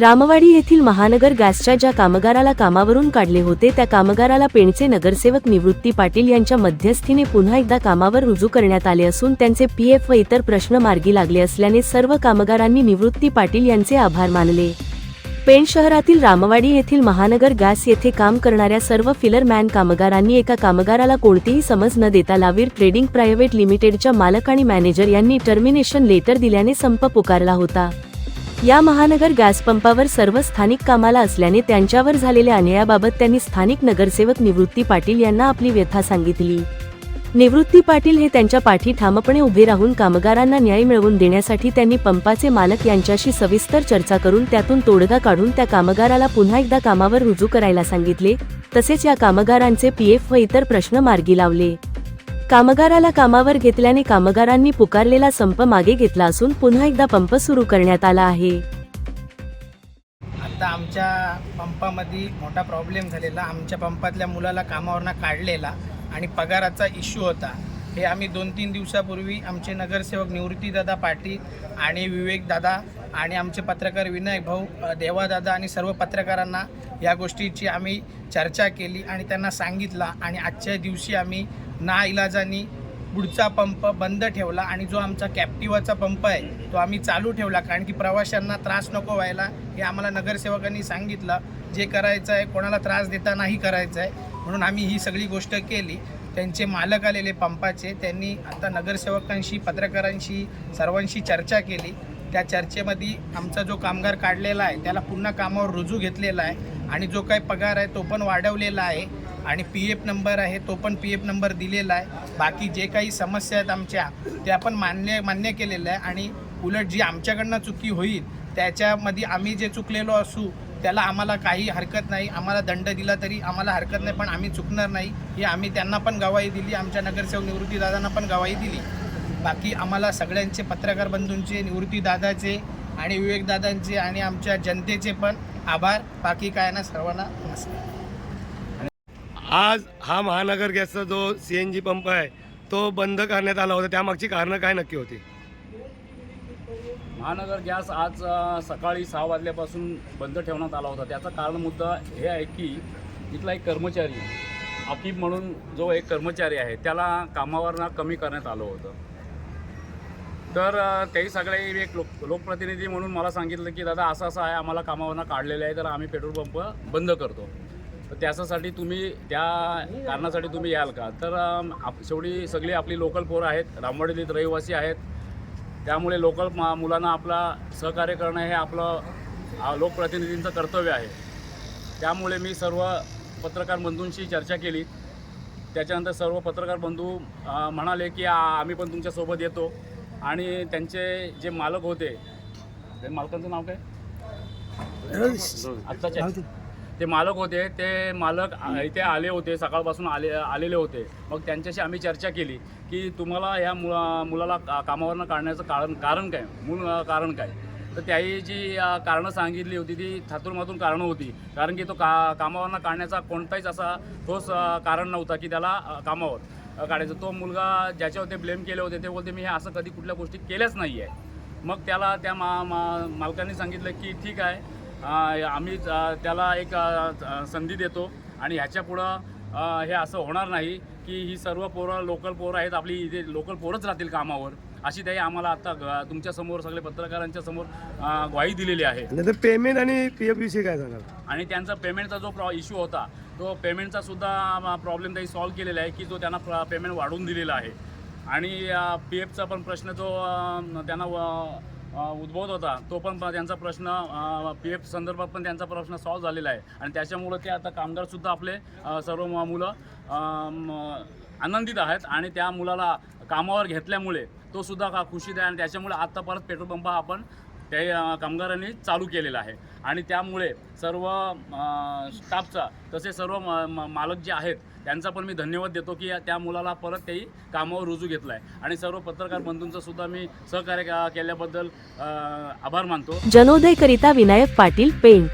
रामवाडी येथील महानगर गॅसच्या ज्या कामगाराला कामावरून काढले होते त्या कामगाराला पेणचे नगरसेवक निवृत्ती पाटील यांच्या मध्यस्थीने पुन्हा एकदा कामावर रुजू करण्यात आले असून त्यांचे पीएफ व इतर प्रश्न मार्गी लागले असल्याने सर्व कामगारांनी निवृत्ती पाटील यांचे आभार मानले. पेण शहरातील रामवाडी येथील महानगर गॅस येथे काम करणाऱ्या सर्व फिलरमॅन कामगारांनी एका कामगाराला कोणतीही समज न देता लावीर ट्रेडिंग प्रायव्हेट लिमिटेडच्या मालक आणि मॅनेजर यांनी टर्मिनेशन लेटर दिल्याने संप पुकारला होता. या महानगर गॅस पंपावर सर्व स्थानिक कामाला असल्याने त्यांच्यावर झालेल्या अन्यायाबाबत त्यांनी स्थानिक नगरसेवक निवृत्ती पाटील यांना आपली व्यथा सांगितली. निवृत्ती पाटील हे त्यांच्या पाठी ठामपणे उभे राहून कामगारांना न्याय मिळवून देण्यासाठी त्यांनी पंपाचे मालक यांच्याशी सविस्तर चर्चा करून त्यातून तोडगा काढून त्या कामगाराला पुन्हा एकदा कामावर रुजू करायला सांगितले तसेच या कामगारांचे पीएफ व इतर प्रश्न मार्गी लावले. कामगाराला कामावर घेतल्याने कामगारांनी पुकारलेला संप मागे घेतला असून पुन्हा एकदा पंप सुरू करण्यात आला आहे. आता आमच्या पंपामध्ये मोठा प्रॉब्लेम झालेला. आमच्या पंपातल्या मुलाला कामावरनं काढलेला आणि पगाराचा इश्यू होता. हे आम्ही दोन तीन दिवसापूर्वी आमचे नगरसेवक निवृत्तीदादा पाटील आणि विवेकदादा आणि आमचे पत्रकार विनायक भाऊ देवादादा आणि सर्व पत्रकारांना या गोष्टीची आम्ही चर्चा केली आणि त्यांना सांगितला आणि आजच्या दिवशी आम्ही ना इलाजानी पुढचा पंप बंद ठेवला आणि जो आमचा कॅप्टिवाचा पंप आहे तो आम्ही चालू ठेवला. कारण की प्रवाशांना त्रास नको व्हायला हे आम्हाला नगरसेवकांनी सांगितलं. जे करायचं आहे कोणाला त्रास देता नाही करायचं आहे. म्हणून आम्ही ही सगळी गोष्ट केली. त्यांचे मालक आलेले पंपाचे त्यांनी आता नगरसेवकांशी पत्रकारांशी सर्वांशी चर्चा केली. त्या चर्चेमध्ये आमचा जो कामगार काढलेला आहे त्याला पुन्हा कामावर रुजू घेतलेला आहे आणि जो काही पगार आहे तो पण वाढवलेला आहे आणि पी एफ नंबर आहे तो पण पी एफ नंबर दिलेला आहे. बाकी जे काही समस्या आहेत आमच्या त्या पण मान्य मान्य केलेल्या आहे आणि उलट जी आमच्याकडनं चुकी होईल त्याच्यामध्ये आम्ही जे चुकलेलो असू त्याला आम्हाला काही हरकत नाही आम्हाला दंड दिला तरी आम्हाला हरकत नाही पण आम्ही चुकणार नाही ही आम्ही त्यांना पण गवाही दिली आमच्या नगरसेवक निवृत्तीदादांना पण गवाही दिली. बाकी आम्हाला सगळ्यांचे पत्रकार बंधूंचे निवृत्तीदादाचे आणि विवेकदादांचे आणि आमच्या जनतेचे पण आभार. बाकी काय ना सर्वांना नमस्कार. आज हा महानगर गॅसचा जो सी एन जी पंप आहे तो बंद करण्यात आला होता. त्यामागची कारणं काय नक्की होती? महानगर गॅस आज सकाळी सहा वाजल्यापासून बंद ठेवण्यात आला होता. त्याचा कारण मुद्दा हे आहे की इथला एक कर्मचारी अकीब म्हणून जो एक कर्मचारी आहे त्याला कामावरनं कमी करण्यात आलं होतं. तर तेही सगळे एक लोक लोकप्रतिनिधी म्हणून मला सांगितलं की दादा असं असं आहे आम्हाला कामावरनं काढलेलं आहे तर आम्ही पेट्रोल पंप बंद करतो. तर त्याच्यासाठी तुम्ही त्या कारणासाठी तुम्ही याल का? तर आप शेवटी सगळी आपली लोकल पोरं आहेत रामवाडीतील रहिवासी आहेत त्यामुळे लोकल मा मुलांना आपला सहकार्य करणं हे आपलं लोकप्रतिनिधींचं कर्तव्य आहे. त्यामुळे मी सर्व पत्रकार बंधूंशी चर्चा केली. त्याच्यानंतर सर्व पत्रकार बंधू म्हणाले की आम्ही पण तुमच्यासोबत येतो. आणि त्यांचे जे मालक होते ते मालकांचं नाव काय? आत्ताचे ते मालक होते ते मालक इथे आले होते सकाळपासून आले आलेले होते. मग त्यांच्याशी आम्ही चर्चा केली की तुम्हाला ह्या मुला मुलाला का- कामावरनं काढण्याचं कारण कारण काय? मूळ कारण काय? तर त्याही जी कारणं सांगितली होती ती थातूरमातून कारणं होती. कारण की तो का कामावरनं काढण्याचा कोणताहीच असा ठोस कारण नव्हता की त्याला कामावर काढायचं. तो मुलगा ज्याच्यावर ते ब्लेम केले होते ते बोलते मी हे असं कधी कुठल्या गोष्टी केल्याच नाही आहे मग त्याला त्या मा मा मालकांनी सांगितलं की ठीक आहे आम्ही त्याला एक संधी देतो आणि ह्याच्या पुढं अ, हे असं होणार नाही की ही सर्व पोरं लोकल पोरं आहेत आपली इथे लोकल पोरंच राहतील कामावर. अशी त्याही आम्हाला आता ग- तुमच्यासमोर सगळे पत्रकारांच्या समोर ग्वाही दिलेली आहे. पेमेंट आणि पी एफ विषयी काय सांगाल आणि त्यांचा पेमेंटचा जो प्रॉ इश्यू होता तो पेमेंटचा सुद्धा प्रॉब्लेम त्यांनी सॉल्व्ह केलेला आहे की जो त्यांना पेमेंट वाढवून दिलेला आहे. आणि पी एफचा पण प्रश्न जो त्यांना उद्भवत होता. तो पण प- त्यांचा प्रश्न पी एफ संदर्भात पण त्यांचा प्रश्न सॉल्व्ह झालेला आहे. आणि त्याच्यामुळं ते आता कामगारसुद्धा आपले सर्व मुलं आनंदित आहेत. आणि त्या मुलाला कामावर घेतल्यामुळे तो सुद्धा का खुशीत आहे. आणि त्याच्यामुळे आत्ता परत पेट्रोल पंप आपण ते कामगारांनी चालू केलेलं आहे. आणि त्यामुळे सर्व स्टाफचा तसे सर्व म मालक जे आहेत त्यांचा पण मी धन्यवाद देतो की त्या मुलाला परत काही कामावर रुजू घेतला आहे आणि सर्व पत्रकार बंधूंचा सुद्धा मी सहकार्य केल्याबद्दल आभार मानतो. जनोदयकरिता विनायक पाटील पेंट